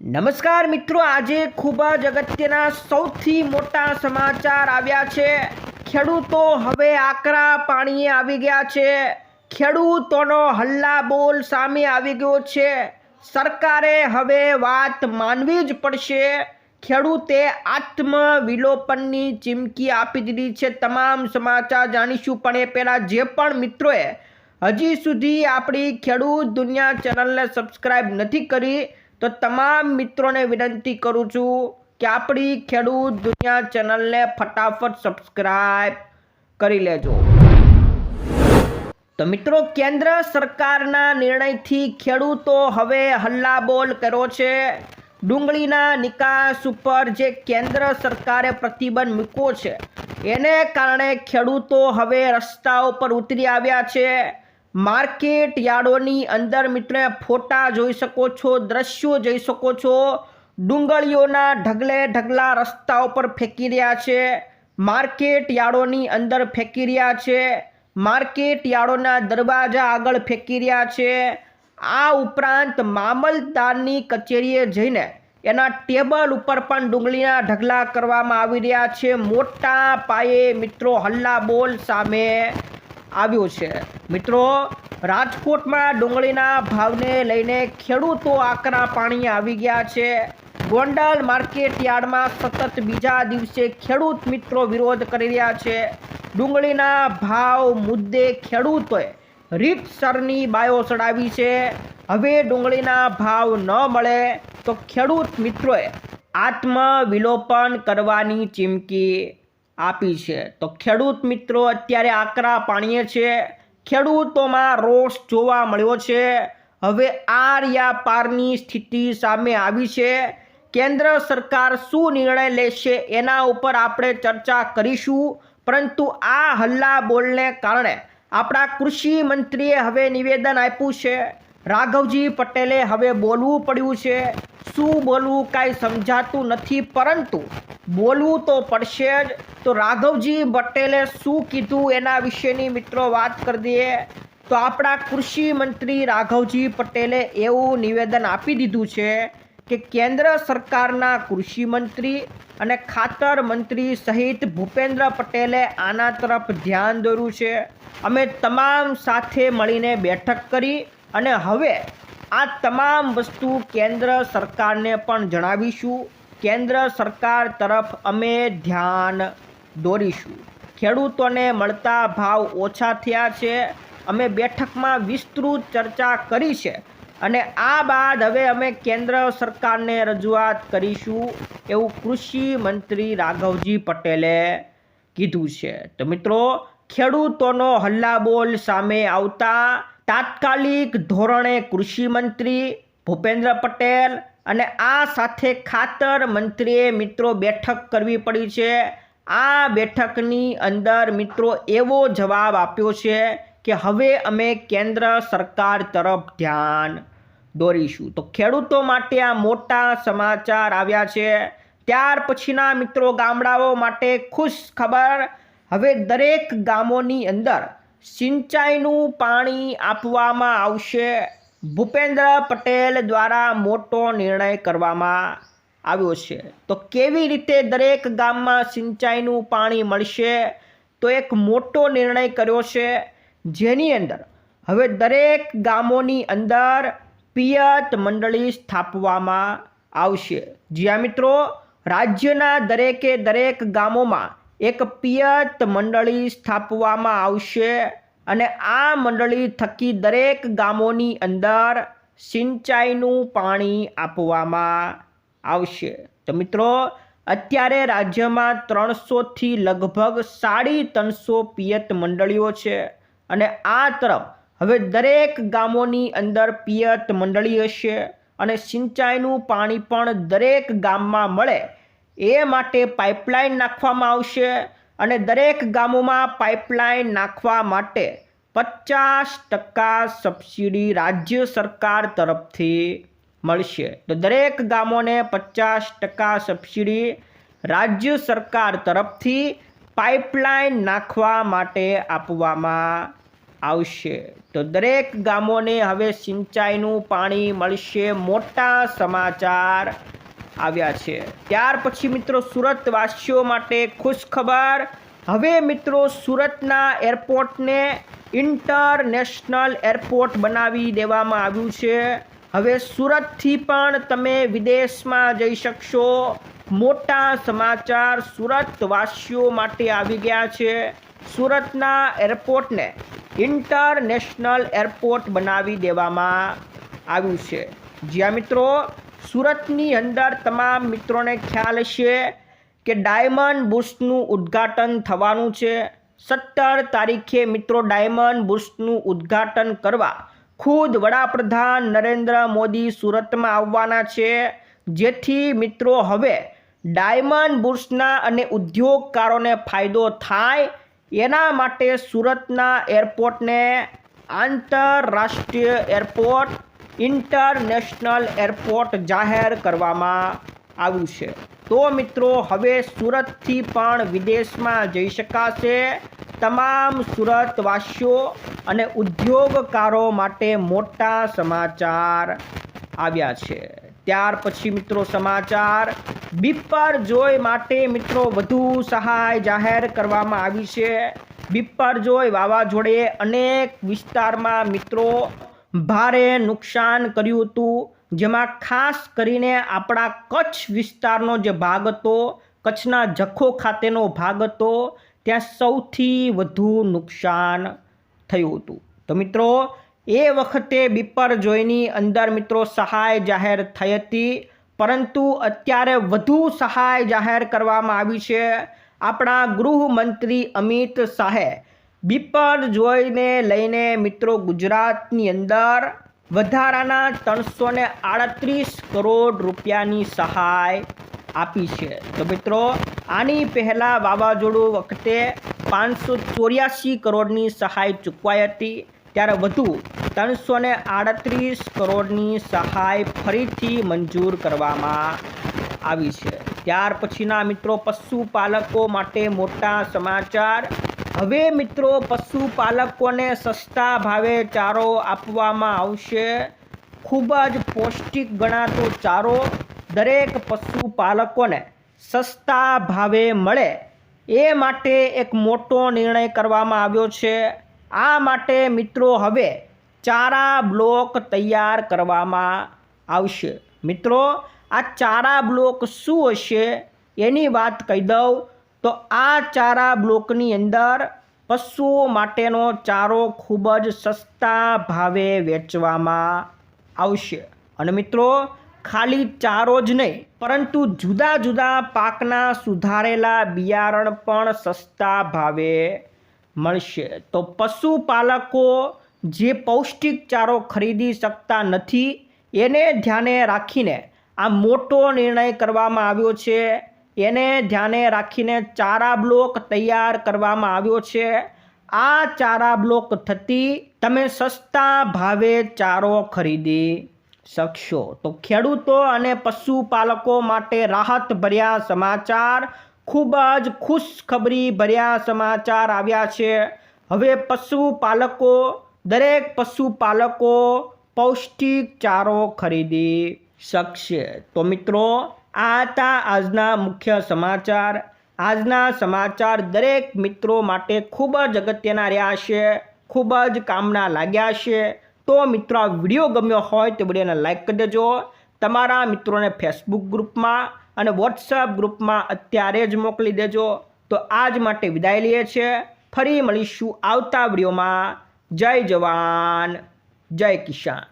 નમસ્કાર મિત્રો, આજે ખૂબ જ અગત્યના સૌથી મોટા સમાચાર આવ્યા છે. ખેડૂતો હવે આકરા પાણીએ આવી ગયા છે. ખેડૂતોનો હલ્લા બોલ સામે આવી ગયો છે. સરકારે હવે વાત માનવી જ પડશે. ખેડૂતે આત્મવિલોપનની ચીમકી આપી દીધી છે. તમામ સમાચાર જાણીશું, પણ એ પહેલાં જે પણ મિત્રોએ હજી સુધી આપણી ખેડૂત દુનિયા ચેનલને સબસ્ક્રાઈબ નથી કરી તો તમામ મિત્રોને વિનંતી કરું છું કે આપણી ખેડૂત દુનિયા ચેનલને ફટાફટ સબસ્ક્રાઈબ કરી લેજો. તો મિત્રો, કેન્દ્ર સરકારના નિર્ણયથી ખેડૂતો હવે હલ્લાબોલ કર્યો છે. ડુંગળીના નિકાસ ઉપર જે કેન્દ્ર સરકારે પ્રતિબંધ મૂક્યો છે, એને કારણે ખેડૂતો હવે રસ્તા ઉપર ઉતરી આવ્યા છે. માર્કેટ યાર્ડોની અંદર મિત્ર ફોટા જોઈ શકો છો, દ્રશ્યો જોઈ શકો છો. ડુંગળીઓના ઢગલે ઢગલા રસ્તા ઉપર ફેંકી રહ્યા છે. માર્કેટ યાર્ડોની અંદર ફેંકી રહ્યા છે. માર્કેટ યાર્ડોના દરવાજા આગળ ફેંકી રહ્યા છે. આ ઉપરાંત મામલતદારની કચેરીએ જઈને એના ટેબલ ઉપર પણ ડુંગળીના ઢગલા કરવામાં આવી રહ્યા છે. મોટા પાયે મિત્રો હલ્લા બોલ સામે આવ્યો છે. મિત્રો, રાજકોટમાં ડુંગળીના ભાવને લઈને ખેડૂતો આકરા પાણી આવી ગયા છે. ગોંડલ માર્કેટ યાર્ડમાં સતત બીજા દિવસે ખેડૂત મિત્રો વિરોધ કરી રહ્યા છે. ડુંગળીના ભાવ મુદ્દે ખેડૂતોએ રીતસરની બાયો ચડાવી છે. હવે ડુંગળીના ભાવ ન મળે તો ખેડૂત મિત્રોએ આત્મવિલોપન કરવાની ચીમકી આપી છે. તો ખેડૂત મિત્રો, અત્યારે આકરા પાણીએ છે. ખેડૂતોમાં રોષ જોવા મળ્યો છે. હવે આર યા પારની સ્થિતિ સામે આવી છે. કેન્દ્ર સરકાર શું નિર્ણય લેશે એના ઉપર આપણે ચર્ચા કરીશું. પરંતુ આ હલ્લા બોલને કારણે આપણા કૃષિ મંત્રીએ હવે નિવેદન આપ્યું છે. રાઘવજી પટેલે હવે બોલવું પડ્યું છે. શું બોલવું કાંઈ સમજાતું નથી, પરંતુ બોલવું તો પડશે જ. તો રાઘવજી પટેલે શું કીધું એના વિશેની મિત્રો વાત કરી દઈએ. તો આપણા કૃષિ મંત્રી રાઘવજી પટેલે એવું નિવેદન આપી દીધું છે કે કેન્દ્ર સરકારના કૃષિ મંત્રી અને ખાતર મંત્રી સહિત ભૂપેન્દ્ર પટેલે આના તરફ ધ્યાન દોર્યું છે. અમે તમામ સાથે મળીને બેઠક કરી અને હવે આ તમામ વસ્તુ કેન્દ્ર સરકારને પણ જણાવીશું. કેન્દ્ર સરકાર તરફ અમે ધ્યાન દોરીશું. ખેડૂતોને મળતા ભાવ ઓછા થયા છે. અમે બેઠકમાં વિસ્તૃત ચર્ચા કરી છે અને આ બાદ હવે અમે કેન્દ્ર સરકારને રજૂઆત કરીશું એવું કૃષિ મંત્રી રાઘવજી પટેલે કીધું છે. તો મિત્રો, ખેડૂતોનો હલ્લાબોલ સામે આવતા તાત્કાલિક ધોરણે કૃષિ મંત્રી ભૂપેન્દ્ર પટેલ અને આ સાથે ખાતર મંત્રીએ મિત્રો બેઠક કરવી પડી છે. આ બેઠકની અંદર મિત્રો એવો જવાબ આપ્યો છે કે હવે અમે કેન્દ્ર સરકાર તરફ ધ્યાન દોરીશું. તો ખેડૂતો માટે આ મોટા સમાચાર આવ્યા છે. ત્યાર પછીના મિત્રો ગામડાઓ માટે ખુશ ખબર. હવે દરેક ગામોની અંદર સિંચાઈનું પાણી આપવામાં આવશે. ભૂપેન્દ્ર પટેલ દ્વારા મોટો નિર્ણય કરવામાં આવ્યો છે. તો કેવી રીતે દરેક ગામમાં સિંચાઈનું પાણી મળશે? તો એક મોટો નિર્ણય કર્યો છે. જેની અંદર હવે દરેક ગામોની અંદર પિયત મંડળી સ્થાપવામાં આવશે. જ્યાં મિત્રો, રાજ્યના દરેકે દરેક ગામોમાં એક પિયત મંડળી સ્થાપવામાં આવશે અને આ મંડળી થકી દરેક ગામોની અંદર સિંચાઈનું પાણી આપવામાં આવશે. તો મિત્રો, અત્યારે રાજ્યમાં ત્રણસોથી લગભગ સાડી ત્રણસો પિયત મંડળીઓ છે અને આ તરફ હવે દરેક ગામોની અંદર પિયત મંડળી હશે અને સિંચાઈનું પાણી પણ દરેક ગામમાં મળે એ માટે પાઇપલાઇન નાખવામાં આવશે અને દરેક ગામોમાં પાઇપલાઇન નાખવા માટે પચાસ ટકા સબસિડી રાજ્ય સરકાર તરફથી મળશે. તો દરેક ગામોને પચાસ ટકા સબસિડી રાજ્ય સરકાર તરફથી પાઇપલાઇન નાખવા માટે આપવામાં આવશે. તો દરેક ગામોને હવે સિંચાઈનું પાણી મળશે. મોટા સમાચાર આવ્યા છે. ત્યાર પછી મિત્રો સુરતવાસીઓ માટે ખુશખબર. હવે મિત્રો સુરતના એરપોર્ટને ઇન્ટરનેશનલ એરપોર્ટ બનાવી દેવામાં આવ્યું છે. હવે સુરતથી પણ તમે વિદેશમાં જઈ શકશો. મોટા સમાચાર સુરતવાસીઓ માટે આવી ગયા છે. સુરતના એરપોર્ટને ઇન્ટરનેશનલ એરપોર્ટ બનાવી દેવામાં આવ્યું છે. જ્યાં મિત્રો સુરતની અંદર તમામ મિત્રોને ખ્યાલ છે કે ડાયમંડ બુસ્ટનું ઉદ્ઘાટન થવાનું છે. સત્તર તારીખે મિત્રો ડાયમંડ બુસ્ટનું ઉદ્ઘાટન કરવા ખુદ વડાપ્રધાન નરેન્દ્ર મોદી સુરતમાં આવવાના છે. જેથી મિત્રો હવે ડાયમંડ બુસ્ટના અને ઉદ્યોગકારોને ફાયદો થાય એના માટે સુરતના એરપોર્ટને આંતરરાષ્ટ્રીય એરપોર્ટ ઇન્ટરનેશનલ એરપોર્ટ જાહેર કરવામાં આવ્યું છે. તો મિત્રો, હવે સુરતથી પણ વિદેશમાં જઈ શકાશે તમામ સુરતવાસીઓ અને ઉદ્યોગકારો માટે મોટા સમાચાર આવ્યા છે. ત્યાર પછી મિત્રો સમાચાર. બીપર જોય માટે મિત્રો વધુ સહાય જાહેર કરવામાં આવી છે. બિપ્પર જોય વાવાઝોડે અનેક વિસ્તારમાં મિત્રો ભારે નુકસાન કર્યું હતું, જેમાં ખાસ કરીને આપણા કચ્છ વિસ્તારનો જે ભાગ હતો, કચ્છના જખો ખાતેનો ભાગ હતો, ત્યાં સૌથી વધુ નુકસાન થયું હતું. તો મિત્રો, એ વખતે બીપર જોઈની અંદર મિત્રો સહાય જાહેર થઈ હતી, પરંતુ અત્યારે વધુ સહાય જાહેર કરવામાં આવી છે. આપણા ગૃહમંત્રી અમિત શાહે બિપર જોઈને લઈને મિત્રો ગુજરાતની અંદર વધારાના ત્રણસો ને આડત્રીસ કરોડ રૂપિયાની સહાય આપી છે. તો મિત્રો, આની પહેલાં વાવાઝોડું વખતે પાંચસો ચોર્યાસી કરોડની સહાય ચૂકવાઈ હતી. ત્યારે વધુ ત્રણસો ને આડત્રીસ કરોડની સહાય ફરીથી મંજૂર કરવામાં આવી છે. ત્યાર પછીના મિત્રો, પશુપાલકો માટે મોટા સમાચાર હવે મિત્રો પશુપાલકોને સસ્તા ભાવે ચારો આપવામાં આવશે. ખૂબ જ પૌષ્ટિક ગણાતો ચારો દરેક પશુપાલકોને સસ્તા ભાવે મળે. એ માટે એક મોટો નિર્ણય કરવામાં આવ્યો છે. આ માટે મિત્રો હવે ચારા બ્લોક તૈયાર કરવામાં આવશે. મિત્રો, આ ચારા બ્લોક શું હશે? એની વાત કહી દઉં. તો આ ચારા બ્લોકની અંદર પશુઓ માટેનો ચારો ખૂબ જ સસ્તા ભાવે વેચવામાં આવશે. અને મિત્રો, ખાલી ચારો જ નહીં, પરંતુ જુદા જુદા પાકના સુધારેલા બિયારણ પણ સસ્તા ભાવે મળશે. તો પશુપાલકો જે પૌષ્ટિક ચારો ખરીદી શકતા નથી, એને ધ્યાને રાખીને આ મોટો નિર્ણય કરવામાં આવ્યો છે એને ધ્યાને રાખીને ચારા બ્લોક તૈયાર કરવામાં આવ્યો છે. આ ચારા બ્લોક થતી તમે સસ્તા ભાવે ચારો ખરીદી શકશો. તો ખેડૂતો અને પશુપાલકો માટે રાહત ભર્યા સમાચાર, ખૂબ જ ખુશખબરી ભર્યા સમાચાર આવ્યા છે. હવે પશુપાલકો, દરેક પશુપાલકો પૌષ્ટિક ચારો ખરીદી શકશે. તો મિત્રો આ હતા આજના મુખ્ય સમાચાર. આજના સમાચાર દરેક મિત્રો માટે ખૂબ જ અગત્યના રહ્યા છે. ખૂબ જ કામના લાગ્યા છે. તો મિત્રો વીડિયો ગમ્યો હોય તો વિડીયોને લાઈક કરી દેજો. તમારા મિત્રોને ફેસબુક ગ્રુપમાં અને વોટ્સઅપ ગ્રુપમાં અત્યારે જ મોકલી દેજો. તો આજ માટે વિદાય લઈએ છીએ. ફરી મળીશું આવતા વિડીયોમાં. જય જવાન. જય કિસાન.